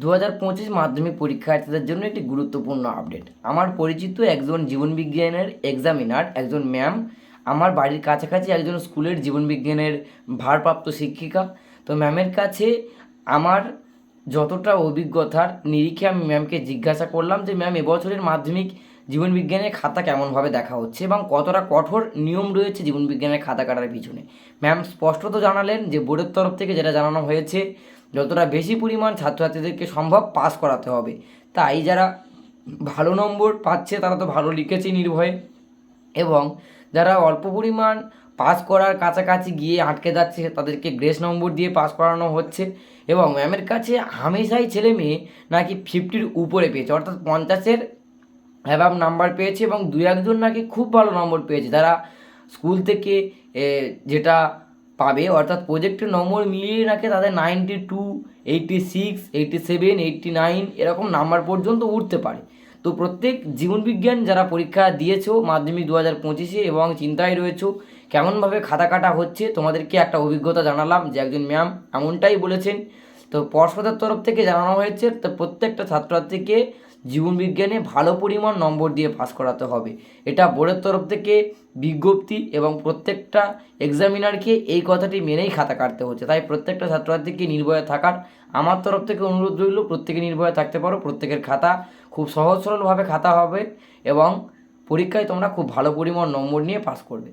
দু হাজার পঁচিশ মাধ্যমিক পরীক্ষার্থীদের জন্য একটি গুরুত্বপূর্ণ আপডেট। আমার পরিচিত একজন জীবনবিজ্ঞানের এক্সামিনার একজন ম্যাম আমার বাড়ির কাছাকাছি একজন স্কুলের জীবনবিজ্ঞানের ভারপ্রাপ্ত শিক্ষিকা। তো ম্যামের কাছে আমার যতটা অভিজ্ঞতার নিরিখে আমি ম্যামকে জিজ্ঞাসা করলাম যে ম্যাম এবছরের মাধ্যমিক জীবনবিজ্ঞানের খাতা কেমনভাবে দেখা হচ্ছে এবং কতটা কঠোর নিয়ম রয়েছে জীবনবিজ্ঞানের খাতা কাটার পিছনে? ম্যাম স্পষ্টত জানালেন যে বোর্ডের তরফ থেকে যেটা জানানো হয়েছে যতটা বেশি পরিমাণ ছাত্রছাত্রীদেরকে সম্ভব পাস করাতে হবে। তাই যারা ভালো নম্বর পাচ্ছে, তারা তো ভালো লিখেছে নির্ভয়ে। এবং যারা অল্প পরিমাণ পাস করার কাছাকাছি গিয়ে আটকে যাচ্ছে, তাদেরকে গ্রেস নম্বর দিয়ে পাস করানো হচ্ছে। এবং ম্যামের কাছে হামেশাই ছেলে মেয়ে নাকি ফিফটির উপরে পেয়েছে, অর্থাৎ পঞ্চাশের অ্যাভাব নাম্বার পেয়েছে এবং দু একজন নাকি খুব ভালো নম্বর পেয়েছে। তারা স্কুল থেকে যেটা পাবে, অর্থাৎ প্রজেক্টের নম্বর মিলিয়ে রাখে তাদের ninety two eighty six eighty seven eighty nine এরকম নাম্বার পর্যন্ত উঠতে পারে। তো প্রত্যেক জীবনবিজ্ঞান যারা পরীক্ষা দিয়েছ, মাধ্যমিক দু হাজার পঁচিশে এবং চিন্তায় রয়েছো, কেমনভাবে খাতা কাটা হচ্ছে, তোমাদেরকে একটা অভিজ্ঞতা জানালাম যে একজন ম্যাম এমনটাই বলেছেন। তো পর্ষদের তরফ থেকে জানানো হয়েছে, তো প্রত্যেকটা ছাত্রছাত্রীকে জীবনবিজ্ঞানে ভালো পরিমাণ নম্বর দিয়ে পাস করাতে হবে। এটা বোর্ডের তরফ থেকে বিজ্ঞপ্তি এবং প্রত্যেকটা এক্সামিনারকে এই কথাটি মেনেই খাতা কাটতে হচ্ছে। তাই প্রত্যেকটা ছাত্রছাত্রীকে নির্ভয়ে থাকার আমার তরফ থেকে অনুরোধ রইল, প্রত্যেকে নির্ভয়ে থাকতে পারো। প্রত্যেকের খাতা খুব সহজ সরলভাবে খাতা হবে এবং পরীক্ষায় তোমরা খুব ভালো পরিমাণ নম্বর নিয়ে পাস করবে।